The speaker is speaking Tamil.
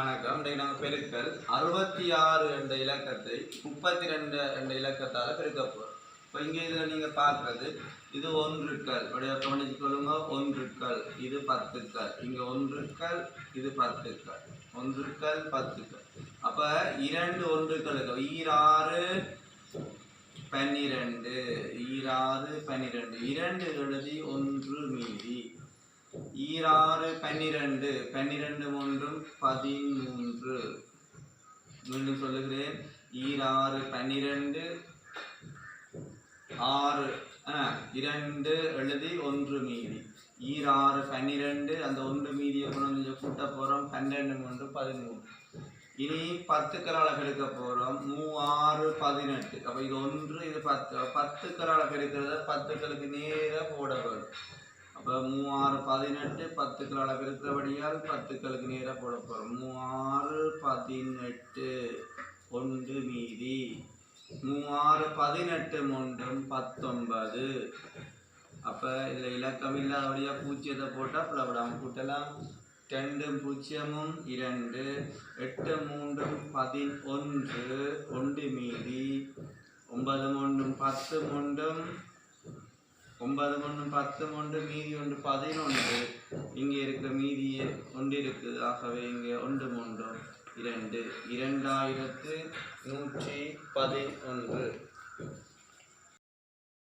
வணக்கம் இன்றைக்கு நாங்கள் பெருக்கல். அறுபத்தி ஆறு என்ற இலக்கத்தை முப்பத்தி ரெண்டு என்ற இலக்கத்தால் பெருக்க போகிறோம் இப்போ இங்கே இதில் நீங்கள் பார்க்குறது இது ஒன்றுக்கள் அப்படியே கவனித்து கொள்ளுங்க. ஒன்றுக்கள் இது பத்துக்கள் இங்கே ஒன்றுக்கள் இது பத்துக்கள் ஒன்றுக்கள் பத்துக்கள் அப்போ இரண்டு ஒன்றுக்களுக்கு ஈராறு பன்னிரெண்டு. ஈராறு பன்னிரெண்டு. இரண்டு எழுதி ஒன்று மீதி. ஈராறு பன்னிரண்டு பன்னிரண்டு ஒன்றும் பதிமூன்று. மீண்டும் சொல்லுகிறேன். ஈராறு பன்னிரண்டு ஆறு இரண்டு எழுதி ஒன்று மீதி. ஈராறு பன்னிரெண்டு அந்த ஒன்று மீதியை கொண்டு வந்து கூட்ட போகிறோம் பன்னிரெண்டு மூன்று பதிமூணு இனி பத்துக்கள் அளவு எடுக்க போகிறோம் மூவாறு பதினெட்டு. அப்போ இது ஒன்று இது பத்து. பத்துக்கள் அளவு எடுக்கிறத பத்துக்களுக்கு நேராக போட வேண்டும் அப்போ மூவாறு பதினெட்டு பத்துக்கள் அளவு இருக்கிறபடியால் பத்துக்களுக்கு நேராக போட போகிறோம் மூவாறு பதினெட்டு ஒன்று மீதி. மூவாறு பதினெட்டு ஒன்றும் பத்தொன்பது. அப்போ இதில் இலக்கம் இல்லாதபடியாக பூஜ்ஜியத்தை போட்டால் பிளவிடாமல் கூட்டலாம். ரெண்டும் பூஜ்ஜியமும் இரண்டு. எட்டு மூன்றும் பதினொன்று ஒன்று மீதி. ஒன்பது மூன்றும் பத்து மூன்றும் ஒன்பது ஒன்று பத்து ஒன்று மீதி ஒன்று பதினொன்று. இங்கே இருக்கிற மீதி ஒன்று இருக்குது ஆகவே இங்கே ஒன்று மூன்று இரண்டு. இரண்டாயிரத்து நூற்றி பதினொன்று.